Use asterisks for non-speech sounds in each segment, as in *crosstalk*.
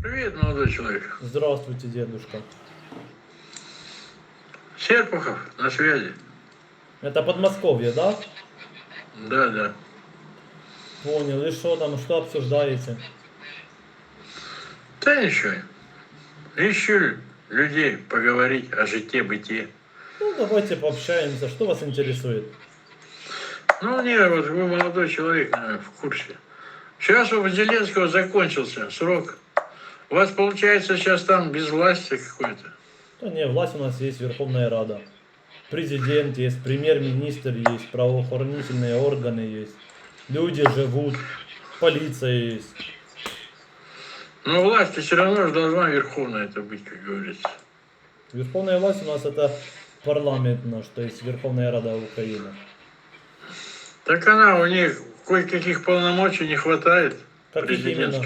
Привет, молодой человек. Здравствуйте, дедушка. Серпухов на связи. Это Подмосковье, да? Да, да. Понял. И что там, что обсуждаете? Да ничего. Ищу людей поговорить о житье-бытие. Ну, давайте пообщаемся. Что вас интересует? Ну, не, вот вы молодой человек, наверное, в курсе. Сейчас у Зеленского закончился срок. У вас получается сейчас там безвластие какое-то. Да не, власть у нас есть Верховная Рада. Президент есть, премьер-министр есть, правоохранительные органы есть. Люди живут, полиция есть. Но власть все равно же должна верховная это быть, как говорится. Верховная власть у нас это парламент наш, то есть Верховная Рада Украины. Так она, у них кое-каких полномочий не хватает. Каких именно?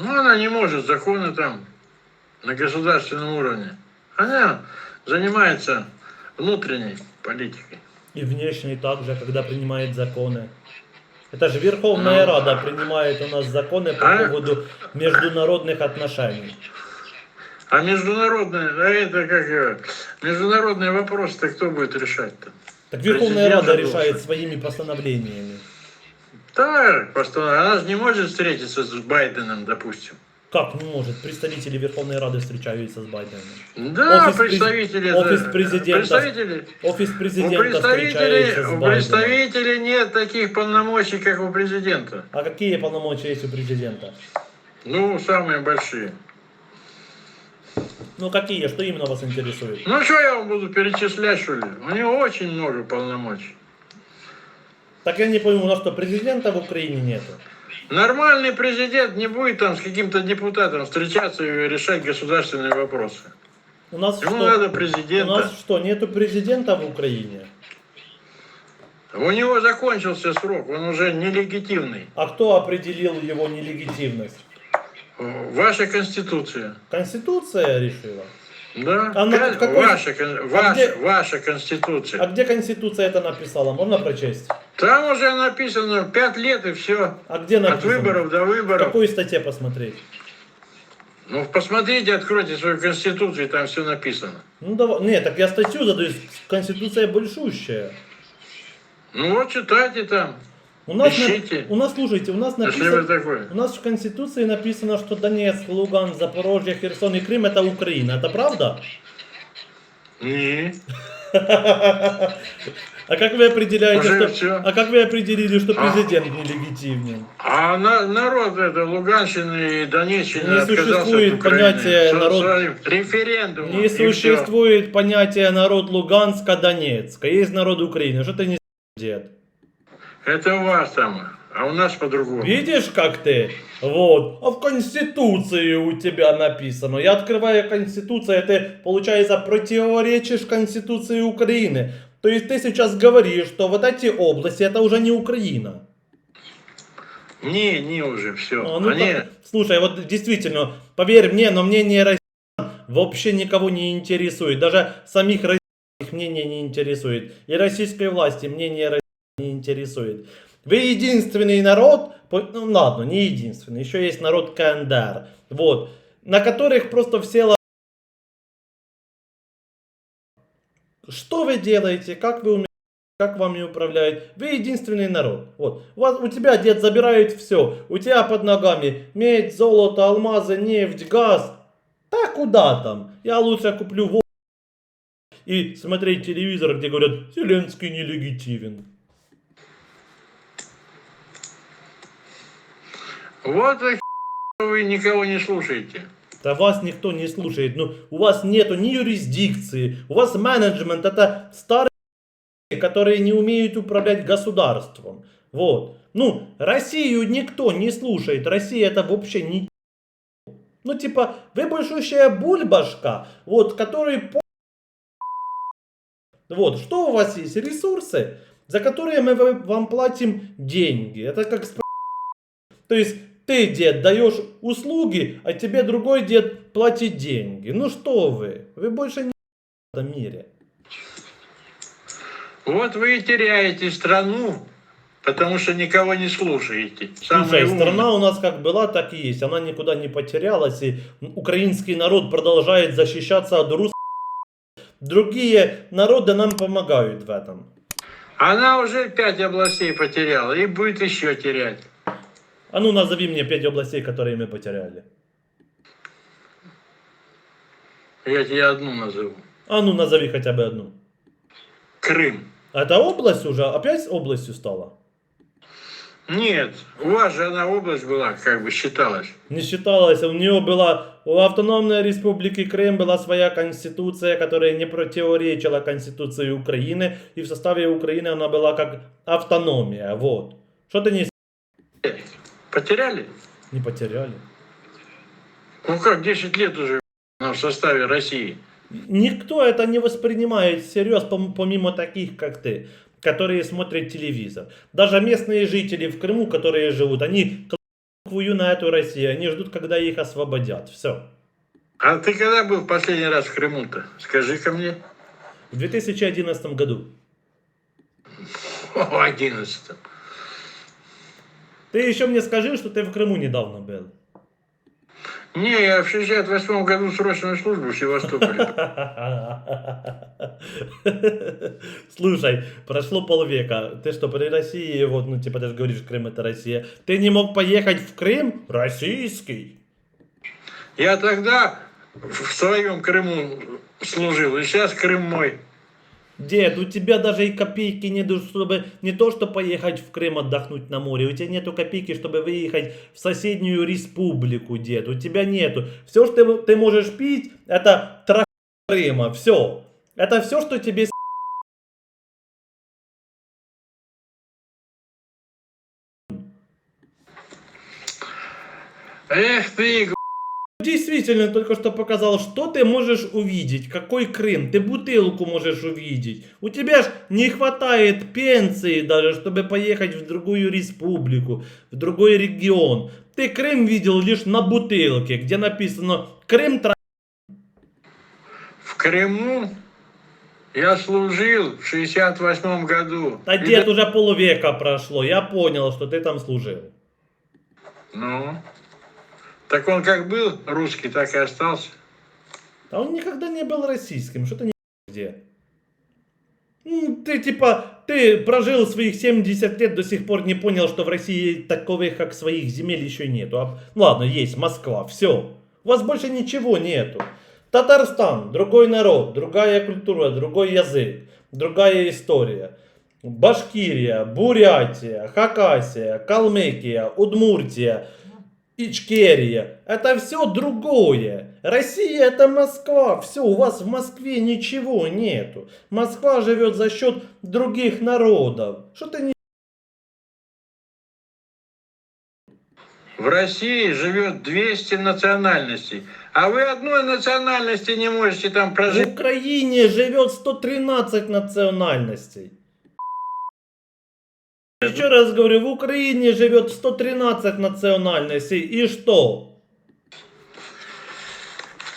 Ну, она не может законы там на государственном уровне. Она занимается внутренней политикой. И внешний также, когда принимает законы. Это же Верховная Ну. Рада принимает у нас законы по А? поводу международных отношений. А международные, а это как международные вопросы-то кто будет решать-то? Так Верховная Президент Рада решает своими постановлениями. Так, просто она же не может встретиться с Байденом, допустим. Как не может? Представители Верховной Рады встречаются с Байденом. Да, Офис представители. офис президента. Представители. Офис У президента представителей, встречается с у представителей нет таких полномочий, как у президента. А какие полномочия есть у президента? Ну, самые большие. Ну какие? Что именно вас интересует? Ну, что я вам буду перечислять, что ли? У него очень много полномочий. Так я не пойму, у нас что, президента в Украине нету? Нормальный президент не будет там с каким-то депутатом встречаться и решать государственные вопросы. У нас Ему что? надо У президента. нас что, нету президента в Украине? У него закончился срок, он уже нелегитимный. А кто определил его нелегитимность? Ваша конституция. Конституция решила? Да? А на Кон- какой- ваша, кон- ваша, где- ваша конституция. А где Конституция это написала? Можно прочесть? Там уже написано 5 лет и все. А где От написано? выборов до В выборов. какой статье посмотреть? Ну, посмотрите, откройте свою конституцию, там все написано. Ну давай. Нет, так я статью задаю. Конституция большущая. Ну вот читайте там. У нас, на- Ищите. у нас, слушайте, у нас написано, у нас в Конституции написано, что Донецк, Луган, Запорожье, Херсон и Крым это Украина. Это правда? Не. *laughs* А как вы определяете, Уже что, а как вы определили, что А. президент нелегитимен? А на- народ это Луганщины и Донеччины Не существует от Украины. понятия народ- своим референдумом. Не существует понятия народ Луганска, Донецка. Есть народ Украины. Что ты не дед? Это у вас там, а у нас по-другому. Видишь, как ты? Вот. А в Конституции у тебя написано. Я открываю Конституцию, и ты, получается, противоречишь Конституции Украины. То есть ты сейчас говоришь, что вот эти области, это уже не Украина. Не, не уже все. А, ну Они... как- Слушай, вот действительно, поверь мне, но мнение россиян вообще никого не интересует. Даже самих россиян их мнение не интересует. И российской власти мнение россиян не интересует. Вы единственный народ, ну ладно, не единственный, еще есть народ КНДР, вот, на которых просто все ла- Что вы делаете, как вы умеете, как вами управляют? Вы единственный народ. Вот. У, вас, у тебя дед забирает все. У тебя под ногами медь, золото, алмазы, нефть, газ. Да куда там? Я лучше куплю во и смотреть телевизор, где говорят, Зеленский нелегитимен. Вот и вы никого не слушаете. Да вас никто не слушает. Ну, у вас нету ни юрисдикции, у вас менеджмент это старые, которые не умеют управлять государством. Вот. Ну, Россию никто не слушает. Россия это вообще не... Ну, типа, вы большущая бульбашка, вот, который... Вот, что у вас есть? Ресурсы, за которые мы вам платим деньги. Это как то есть ты, дед, даешь услуги, а тебе другой дед платит деньги. Ну что вы? Вы больше не в этом мире. Вот вы и теряете страну, потому что никого не слушаете. Самые Слушай, умные. страна у нас как была, так и есть. Она никуда не потерялась. И украинский народ продолжает защищаться от русских. Другие народы нам помогают в этом. Она уже пять областей потеряла и будет еще терять. А ну назови мне пять областей, которые мы потеряли. Я тебе одну назову. А ну назови хотя бы одну. Крым. Это область уже? Опять областью стала? Нет, у вас же она область была, как бы считалась. Не считалось, у нее была, у автономной республики Крым была своя конституция, которая не противоречила конституции Украины, и в составе Украины она была как автономия, вот. Что ты не, Потеряли? не потеряли? Ну как, 10 лет уже в составе России. Никто это не воспринимает всерьез, пом- помимо таких, как ты, которые смотрят телевизор. Даже местные жители в Крыму, которые живут, они клюю на эту Россию, они ждут, когда их освободят. Все. А ты когда был в последний раз в Крыму-то? Скажи-ка мне. В 2011 году. *laughs* О, 11 Ты еще мне скажи, что ты в Крыму недавно был. Не, я в 68 году срочную службу в Севастополе. *laughs* Слушай, прошло полвека. Ты что, при России, вот, ну, типа, ты же говоришь, Крым это Россия. Ты не мог поехать в Крым? Российский. Я тогда в своем Крыму служил, и сейчас Крым мой. Дед, у тебя даже и копейки нету, чтобы не то, что поехать в Крым отдохнуть на море, у тебя нету копейки, чтобы выехать в соседнюю республику, дед, у тебя нету. Все, что ты, ты можешь пить, это трах Крыма, все. Это все, что тебе Эх ты, Действительно, только что показал, что ты можешь увидеть, какой Крым, ты бутылку можешь увидеть. У тебя ж не хватает пенсии даже, чтобы поехать в другую республику, в другой регион. Ты Крым видел лишь на бутылке, где написано Крым в Крыму я служил в 68 году. Да дед, уже полвека прошло, я понял, что ты там служил. Ну, так он как был русский, так и остался. А он никогда не был российским, что ты не где? М, Ты типа, ты прожил своих 70 лет, до сих пор не понял, что в России таковых, как своих земель еще нету. А, ну ладно, есть Москва, все. У вас больше ничего нету. Татарстан, другой народ, другая культура, другой язык, другая история. Башкирия, Бурятия, Хакасия, Калмыкия, Удмуртия, Ичкерия. Это все другое. Россия это Москва. Все, у вас в Москве ничего нету. Москва живет за счет других народов. Что ты не... В России живет 200 национальностей, а вы одной национальности не можете там В прожить. Украине живет 113 национальностей. Еще раз говорю, в Украине живет 113 национальностей. И что?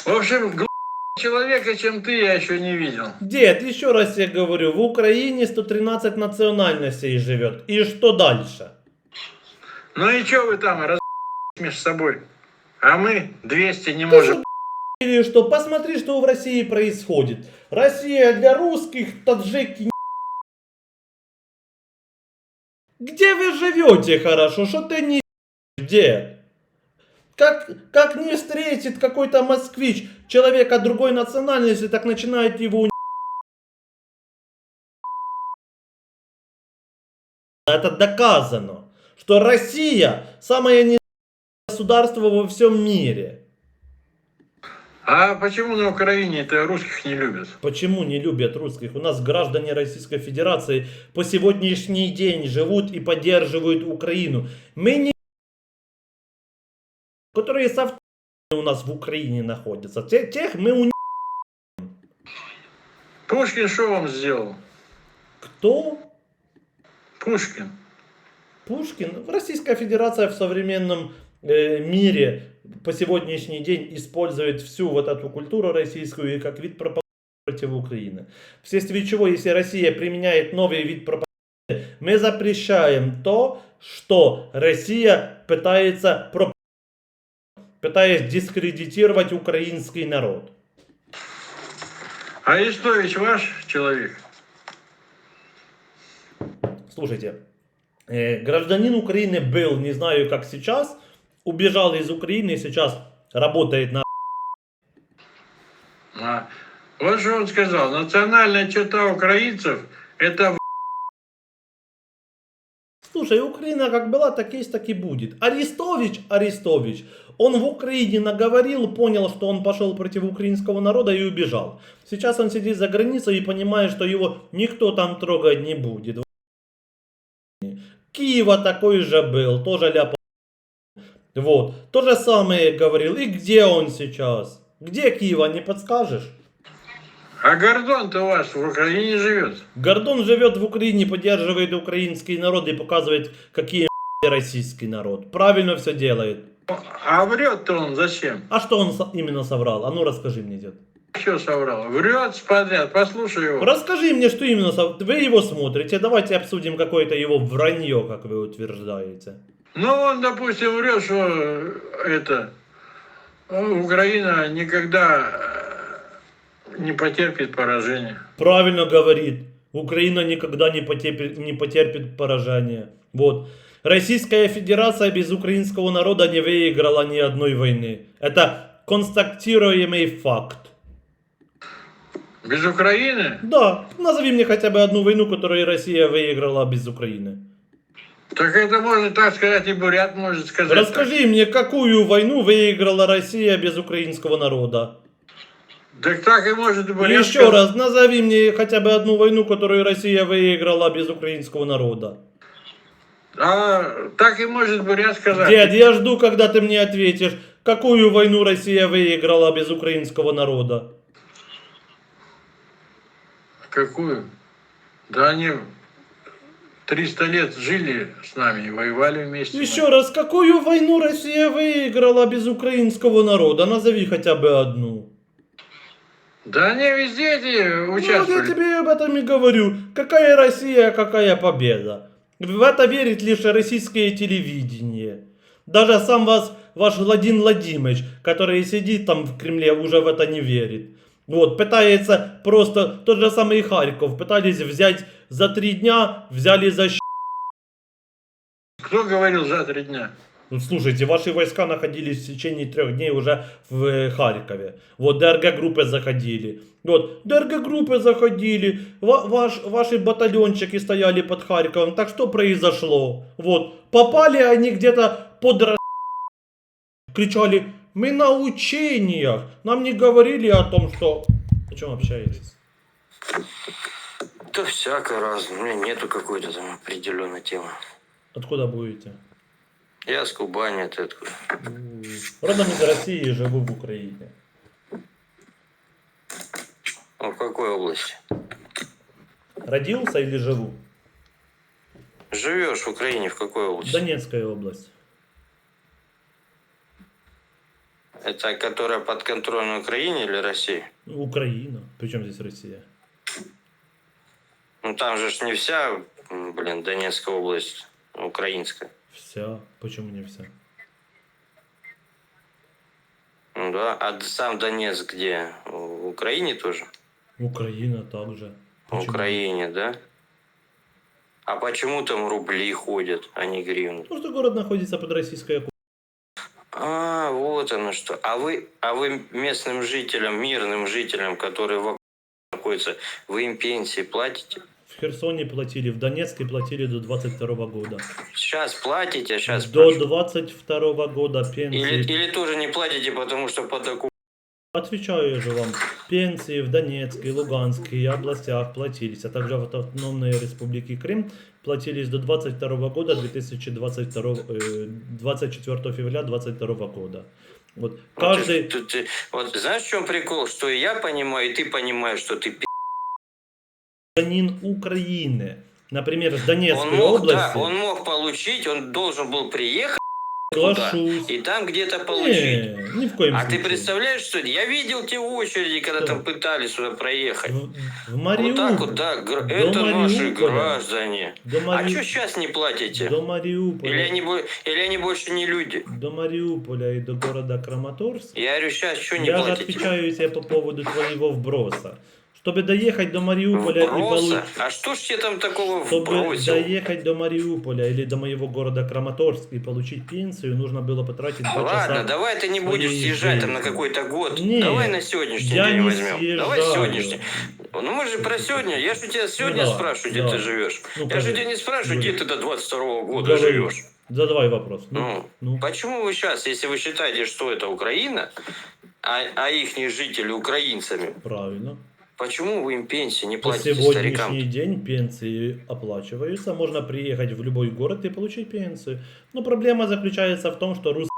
В общем, глупее человека, чем ты, я еще не видел. Дед, еще раз я говорю, в Украине 113 национальностей живет. И что дальше? Ну и что вы там раз между собой? А мы 200 не Ты можем. Или что? Посмотри, что в России происходит. Россия для русских, таджики Где вы живете хорошо? Что ты не где? Как, как не встретит какой-то москвич человека другой национальности, так начинает его не- Это доказано, что Россия самое не государство во всем мире. А почему на Украине-то русских не любят? Почему не любят русских? У нас граждане Российской Федерации по сегодняшний день живут и поддерживают Украину. Мы не... Которые с авто- у нас в Украине находятся. Те- Тех мы у... Пушкин что вам сделал? Кто? Пушкин. Пушкин. Российская Федерация в современном э, мире по сегодняшний день использует всю вот эту культуру российскую и как вид пропаганды против Украины. Вследствие чего, если Россия применяет новый вид пропаганды Мы запрещаем то, что Россия пытается про... пытаясь дискредитировать украинский народ. А Арестович ваш человек? Слушайте, э, гражданин Украины был, не знаю как сейчас, убежал из Украины и сейчас работает на... А, вот что он сказал. Национальная черта украинцев – это Слушай, Украина как была, так есть, так и будет. Арестович, Арестович, он в Украине наговорил, понял, что он пошел против украинского народа и убежал. Сейчас он сидит за границей и понимает, что его никто там трогать не будет. Киева такой же был, тоже ляпал. Вот, то же самое говорил. И где он сейчас? Где Киева, не подскажешь? А Гордон-то у вас в Украине живет. Гордон живет в Украине, поддерживает украинский народ и показывает, какие российский народ. Правильно все делает. А врет-то он зачем? А что он именно соврал? А ну расскажи мне, дед. Все соврал. Врет подряд. Послушай его. Расскажи мне, что именно соврал. Вы его смотрите, давайте обсудим какое-то его вранье, как вы утверждаете. Ну, он, допустим, врет, что э, это э, Украина никогда э, не потерпит поражения. Правильно говорит. Украина никогда не потерпит, не потерпит поражения. Вот. Российская Федерация без украинского народа не выиграла ни одной войны. Это констатируемый факт. Без Украины? Да, назови мне хотя бы одну войну, которую Россия выиграла без Украины. Так это можно так сказать, и Бурят может сказать. Расскажи мне, какую войну выиграла Россия без украинского народа? Так. так так и может и Бурят Еще сказать. раз, назови мне хотя бы одну войну, которую Россия выиграла без украинского народа. А так и может Бурят сказать. Дед, я жду, когда ты мне ответишь, какую войну Россия выиграла без украинского народа. Какую? Да они 300 лет жили с нами и воевали вместе. Еще раз, какую войну Россия выиграла без украинского народа? Назови хотя бы одну. Да они везде эти Ну, вот участвовали. я тебе об этом и говорю. Какая Россия, какая победа. В это верит лишь российское телевидение. Даже сам вас, ваш Владимир Владимирович, который сидит там в Кремле, уже в это не верит. Вот, пытается просто, тот же самый Харьков, пытались взять за три дня, взяли за щ... Кто говорил за три дня? Ну, слушайте, ваши войска находились в течение трех дней уже в э, Харькове. Вот ДРГ-группы заходили. Вот, ДРГ-группы заходили, ва- ваш, ваши батальончики стояли под Харьковом. Так что произошло? Вот, попали они где-то под Кричали, мы на учениях. Нам не говорили о том, что... О чем общаетесь? Да всяко разно. У меня нету какой-то там определенной темы. Откуда будете? Я с Кубани, ты откуда? Родом из России, живу в Украине. Ну, в какой области? Родился или живу? Живешь в Украине, в какой области? Донецкая область. Это которая подконтрольна Украине или России? Украина. Причем здесь Россия? Ну, там же ж не вся, блин, Донецкая область украинская. Вся. Почему не вся? Ну да, а сам Донецк где? В Украине тоже? Украина также. В Почему? Украине, да? А почему там рубли ходят, а не гривны? Потому что город находится под российской. А, вот оно что. А вы, а вы местным жителям, мирным жителям, которые вокруг находятся, вы им пенсии платите? В Херсоне платили, в Донецке платили до 22 года. Сейчас платите, сейчас До 22 года пенсии. Или, или тоже не платите, потому что под оккупацией. Отвечаю я же вам. Пенсии в Донецкой, Луганской областях платились, а также в автономной республике Крым платились до 22 года 2022, э, 24 февраля 22 года. Вот каждый... Вот, ты- ты- вот знаешь, в чем прикол? Что и я понимаю, и ты понимаешь, что ты гражданин Украины, например, с Донецкой Он мог, области, да, он мог получить, он должен был приехать. Соглашусь. И там где-то получить. Не, ни в коем А случае. ты представляешь, что? Я видел те очереди, когда Что? там пытались сюда проехать. В, в Вот Мариуполь. так вот, да, гр- До это наши Мариуполя. граждане. До, А Мари- что сейчас не платите? до Мариуполя. Или они, или они больше не люди? До Мариуполя и до города Краматорск. Я говорю, сейчас что не Я платите? отвечаю тебе по поводу твоего вброса. Чтобы доехать до Мариуполя и получить... Вброса? А что ж тебе там такого Чтобы вбросил? доехать до Мариуполя или до моего города Краматорск и получить пенсию, нужно было потратить два Ладно, часа. давай ты не будешь съезжать там на какой-то год. Не, давай на сегодняшний я день не возьмем. Давай съезжаю. сегодняшний. Ну мы же про сегодня. Я же тебя сегодня давай, спрашиваю, где давай. ты живешь. Ну, я же тебя не спрашиваю, Говори. где ты до 22 года Говори. живешь. Задавай вопрос. Ну, Ну, ну. Почему вы сейчас, если вы считаете, что это Украина, а, а их жители украинцами, Правильно. Почему вы им пенсии не платите сегодняшний старикам? день пенсии оплачиваются. Можно приехать в любой город и получить пенсию. Но проблема заключается в том, что русские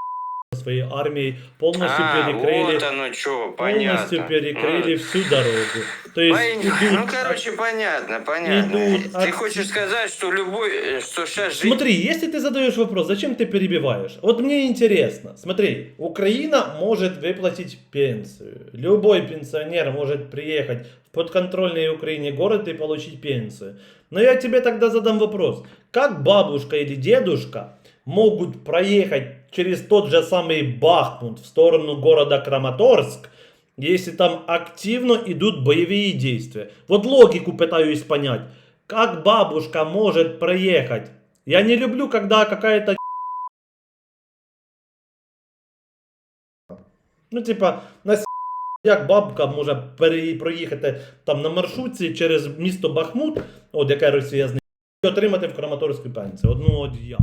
своей армией полностью А, перекрыли, вот оно что, полностью понятно. перекрыли всю дорогу. То есть Пон- идут Ну, короче, понятно, понятно. идут Ты хочешь сказать, что любой, что сейчас жить... Смотри, если ты задаешь вопрос, зачем ты перебиваешь? Вот мне интересно. Смотри, Украина может выплатить пенсию. Любой пенсионер может приехать в подконтрольный Украине город и получить пенсию. Но я тебе тогда задам вопрос. Как бабушка или дедушка могут проехать через тот же самый Бахмут в сторону города Краматорск, если там активно идут боевые действия? Вот логику пытаюсь понять. Как бабушка может проехать? Я не люблю, когда какая-то Ну, типа, на с- як бабка може пере- проїхати там на маршрутці через місто Бахмут, от яке Росія знищила, і отримати в Краматорську пенсію. От, ну, от як?